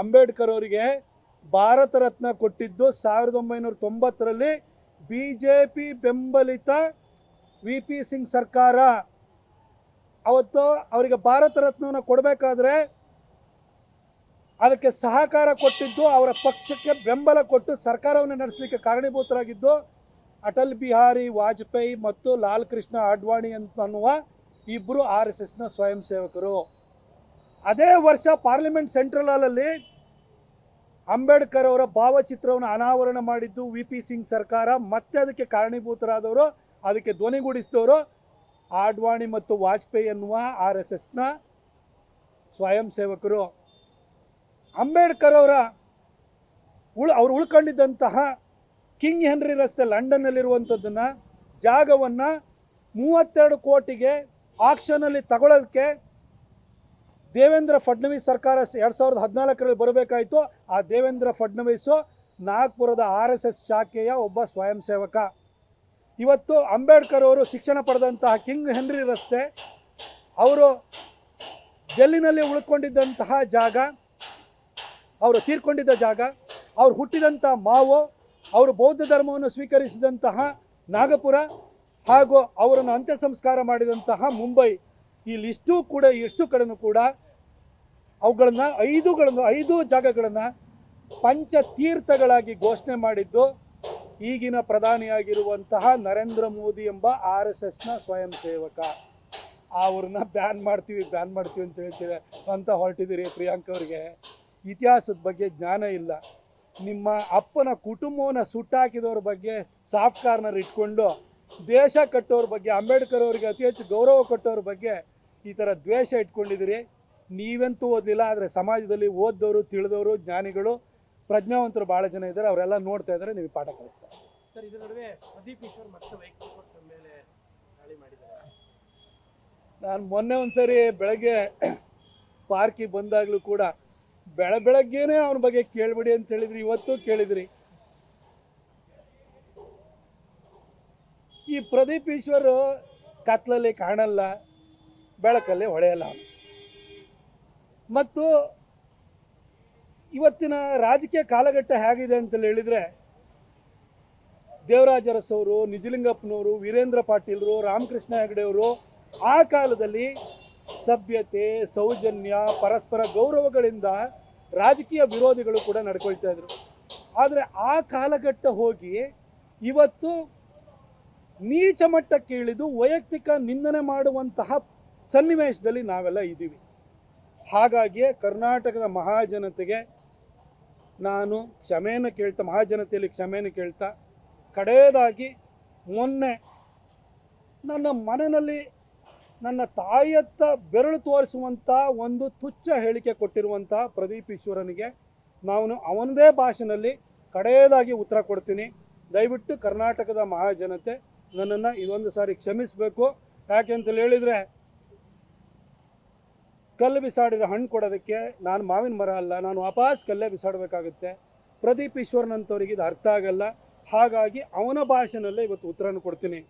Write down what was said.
ಅಂಬೇಡ್ಕರ್ ಅವರಿಗೆ ಭಾರತ ರತ್ನ ಕೊಟ್ಟಿದ್ದು ಸಾವಿರದ ಒಂಬೈನೂರ ತೊಂಬತ್ತರಲ್ಲಿ ಬಿ ಜೆ ಪಿ ಬೆಂಬಲಿತ ವಿ ಪಿ ಸಿಂಗ್ ಸರ್ಕಾರ. ಅವತ್ತು ಅವರಿಗೆ ಭಾರತ ರತ್ನವನ್ನು ಕೊಡಬೇಕಾದ್ರೆ ಅದಕ್ಕೆ ಸಹಕಾರ ಕೊಟ್ಟಿದ್ದು ಅವರ ಪಕ್ಷಕ್ಕೆ ಬೆಂಬಲ ಕೊಟ್ಟು ಸರ್ಕಾರವನ್ನು ನಡೆಸಲಿಕ್ಕೆ ಕಾರಣೀಭೂತರಾಗಿದ್ದು ಅಟಲ್ ಬಿಹಾರಿ ವಾಜಪೇಯಿ ಮತ್ತು ಲಾಲ್ ಕೃಷ್ಣ ಅಡ್ವಾಣಿ ಅಂತ ಅನ್ನುವ ಇಬ್ಬರು ಆರ್ ಎಸ್ ಎಸ್ನ ಸ್ವಯಂ ಸೇವಕರು. ಅದೇ ವರ್ಷ ಪಾರ್ಲಿಮೆಂಟ್ ಸೆಂಟ್ರಲ್ ಹಾಲಲ್ಲಿ ಅಂಬೇಡ್ಕರ್ ಅವರ ಭಾವಚಿತ್ರವನ್ನು ಅನಾವರಣ ಮಾಡಿದ್ದು ವಿ ಪಿ ಸಿಂಗ್ ಸರ್ಕಾರ. ಮತ್ತೆ ಅದಕ್ಕೆ ಕಾರಣೀಭೂತರಾದವರು, ಅದಕ್ಕೆ ಧ್ವನಿಗೂಡಿಸಿದವರು ಆಡ್ವಾಣಿ ಮತ್ತು ವಾಜಪೇಯಿ ಎನ್ನುವ ಆರ್ ಎಸ್ ಎಸ್ನ ಸ್ವಯಂ ಸೇವಕರು. ಅಂಬೇಡ್ಕರ್ ಅವರ ಉಳ್, ಅವ್ರು ಉಳ್ಕೊಂಡಿದ್ದಂತಹ ಕಿಂಗ್ ಹೆನ್ರಿ ರಸ್ತೆ ಲಂಡನ್ನಲ್ಲಿರುವಂಥದ್ದನ್ನು, ಜಾಗವನ್ನು ಮೂವತ್ತೆರಡು ಕೋಟಿಗೆ ಆಕ್ಷನಲ್ಲಿ ತಗೊಳ್ಳೋದಕ್ಕೆ ದೇವೇಂದ್ರ ಫಡ್ನವೀಸ್ ಸರ್ಕಾರ ಎರಡು ಸಾವಿರದ ಹದಿನಾಲ್ಕರಲ್ಲಿ ಬರಬೇಕಾಯಿತು. ಆ ದೇವೇಂದ್ರ ಫಡ್ನವೀಸು ನಾಗ್ಪುರದ ಆರ್ ಎಸ್ ಎಸ್ ಶಾಖೆಯ ಒಬ್ಬ ಸ್ವಯಂ ಸೇವಕ. ಇವತ್ತು ಅಂಬೇಡ್ಕರ್ ಅವರು ಶಿಕ್ಷಣ ಪಡೆದಂತಹ ಕಿಂಗ್ ಹೆನ್ರಿ ರಸ್ತೆ, ಅವರು ಡೆಲ್ಲಿನಲ್ಲಿ ಉಳ್ಕೊಂಡಿದ್ದಂತಹ ಜಾಗ, ಅವರು ತೀರ್ಕೊಂಡಿದ್ದ ಜಾಗ, ಅವರು ಹುಟ್ಟಿದಂಥ ಮಾವು, ಅವರು ಬೌದ್ಧ ಧರ್ಮವನ್ನು ಸ್ವೀಕರಿಸಿದಂತಹ ನಾಗಪುರ ಹಾಗೂ ಅವರನ್ನು ಅಂತ್ಯ ಸಂಸ್ಕಾರ ಮಾಡಿದಂತಹ ಮುಂಬೈ ಇಲ್ಲಿಷ್ಟು ಕೂಡ ಎಷ್ಟು ಕಡೆನೂ ಕೂಡ ಅವುಗಳನ್ನು ಐದುಗಳನ್ನು, ಐದು ಜಾಗಗಳನ್ನು ಪಂಚತೀರ್ಥಗಳಾಗಿ ಘೋಷಣೆ ಮಾಡಿದ್ದು ಈಗಿನ ಪ್ರಧಾನಿಯಾಗಿರುವಂತಹ ನರೇಂದ್ರ ಮೋದಿ ಎಂಬ ಆರ್ ಎಸ್ ಎಸ್ನ ಸ್ವಯಂ ಸೇವಕ. ಅವ್ರನ್ನ ಬ್ಯಾನ್ ಮಾಡ್ತೀವಿ ಬ್ಯಾನ್ ಮಾಡ್ತೀವಿ ಅಂತ ಹೇಳ್ತೀರ, ಅಂತ ಹೊರಟಿದ್ದೀರಿ ಪ್ರಿಯಾಂಕ ಅವ್ರಿಗೆ. ಇತಿಹಾಸದ ಬಗ್ಗೆ ಜ್ಞಾನ ಇಲ್ಲ. ನಿಮ್ಮ ಅಪ್ಪನ ಕುಟುಂಬವನ್ನು ಸುಟ್ಟಾಕಿದವ್ರ ಬಗ್ಗೆ ಸಾಫ್ಟ್ ಕಾರ್ನರ್ ಇಟ್ಕೊಂಡು ದೇಶ ಕಟ್ಟೋರ ಬಗ್ಗೆ ಅಂಬೇಡ್ಕರ್ ಅವರಿಗೆ ಅತಿ ಹೆಚ್ಚು ಗೌರವ ಕೊಟ್ಟವ್ರ ಬಗ್ಗೆ ಈ ಥರ ದ್ವೇಷ ಇಟ್ಕೊಂಡಿದ್ದೀರಿ. ನೀವಂತೂ ಓದಲಿಲ್ಲ ಆದರೆ ಸಮಾಜದಲ್ಲಿ ಓದ್ದವರು ತಿಳಿದವರು ಜ್ಞಾನಿಗಳು ಪ್ರಜ್ಞಾವಂತರು ಭಾಳ ಜನ ಇದ್ದಾರೆ. ಅವರೆಲ್ಲ ನೋಡ್ತಾ ಇದ್ದಾರೆ ನೀವು ಪಾಠ ಕಲಿಸ್ತಾರೆ. ಸರ್ ಇದರ ನಡುವೆ ಪ್ರದೀಪ್ ಈಶ್ವರ್ ಮತ್ತೆ ವೈಯಕ್ತಿಕ ತಮ್ಮ ಮೇಲೆ ದಾಳಿ ಮಾಡಿದ್ದಾರೆ. ನಾನು ಮೊನ್ನೆ ಒಂದ್ಸರಿ ಬೆಳಗ್ಗೆ ಪಾರ್ಕಿಗೆ ಬಂದಾಗಲೂ ಕೂಡ ಬೆಳ ಬೆಳಗ್ಗೆನೇ ಅವನ ಬಗ್ಗೆ ಕೇಳಬೇಡಿ ಅಂತ ಹೇಳಿದ್ರಿ ಇವತ್ತು ಕೇಳಿದ್ರಿ. ಈ ಪ್ರದೀಪ್ ಈಶ್ವರ್ ಕತ್ಲಲ್ಲಿ ಕಾಣಲ್ಲ, ಬೆಳಕಲ್ಲಿ ಹೊಳೆಯಲ್ಲ. ಮತ್ತು ಇವತ್ತಿನ ರಾಜಕೀಯ ಕಾಲಘಟ್ಟ ಹೇಗಿದೆ ಅಂತ ಹೇಳಿದ್ರೆ ದೇವರಾಜರಸವರು ನಿಜಲಿಂಗಪ್ಪನವರು, ವೀರೇಂದ್ರ ಪಾಟೀಲ್ರು, ರಾಮಕೃಷ್ಣ ಹೆಗಡೆಯವರು ಆ ಕಾಲದಲ್ಲಿ ಸಭ್ಯತೆ, ಸೌಜನ್ಯ, ಪರಸ್ಪರ ಗೌರವಗಳಿಂದ ರಾಜಕೀಯ ವಿರೋಧಿಗಳು ಕೂಡ ನಡ್ಕೊಳ್ತಾ ಇದ್ರು. ಆದರೆ ಆ ಕಾಲಘಟ್ಟ ಹೋಗಿ ಇವತ್ತು ನೀಚ ಮಟ್ಟಕ್ಕೆ ಇಳಿದು ವೈಯಕ್ತಿಕ ನಿಂದನೆ ಮಾಡುವಂತಹ ಸನ್ನಿವೇಶದಲ್ಲಿ ನಾವೆಲ್ಲ ಇದ್ದೀವಿ. ಹಾಗಾಗಿಯೇ ಕರ್ನಾಟಕದ ಮಹಾಜನತೆಗೆ ನಾನು ಕ್ಷಮೆಯನ್ನು ಕೇಳ್ತಾ, ಮಹಾಜನತೆಯಲ್ಲಿ ಕ್ಷಮೆಯನ್ನು ಕೇಳ್ತಾ, ಕಡೆಯದಾಗಿ ಮೊನ್ನೆ ನನ್ನ ಮನೆಯಲ್ಲಿ ನನ್ನ ತಾಯಿಯತ್ತ ಬೆರಳು ತೋರಿಸುವಂಥ ಒಂದು ತುಚ್ಛ ಹೇಳಿಕೆ ಕೊಟ್ಟಿರುವಂಥ ಪ್ರದೀಪ್ ಈಶ್ವರನಿಗೆ ನಾನು ಅವನದೇ ಭಾಷೆಯಲ್ಲಿ ಕಡೆಯದಾಗಿ ಉತ್ತರ ಕೊಡ್ತೀನಿ. ದಯವಿಟ್ಟು ಕರ್ನಾಟಕದ ಮಹಾಜನತೆ ನನ್ನನ್ನು ಇದೊಂದು ಸಾರಿ ಕ್ಷಮಿಸಬೇಕು. ಯಾಕೆ ಅಂತ ಹೇಳಿದರೆ, ಕಲ್ಲು ಬಿಸಾಡಿರೋ ಹಣ್ಣು ಕೊಡೋದಕ್ಕೆ ನಾನು ಮಾವಿನ ಮರ ಅಲ್ಲ, ನಾನು ವಾಪಸ್ ಕಲ್ಲೇ ಬಿಸಾಡಬೇಕಾಗುತ್ತೆ. ಪ್ರದೀಪ್ ಈಶ್ವರನಂತವರಿಗೆ ಇದು ಅರ್ಥ ಆಗಲ್ಲ. ಹಾಗಾಗಿ ಅವನ ಭಾಷೆನಲ್ಲೇ ಇವತ್ತು ಉತ್ತರನ ಕೊಡ್ತೀನಿ.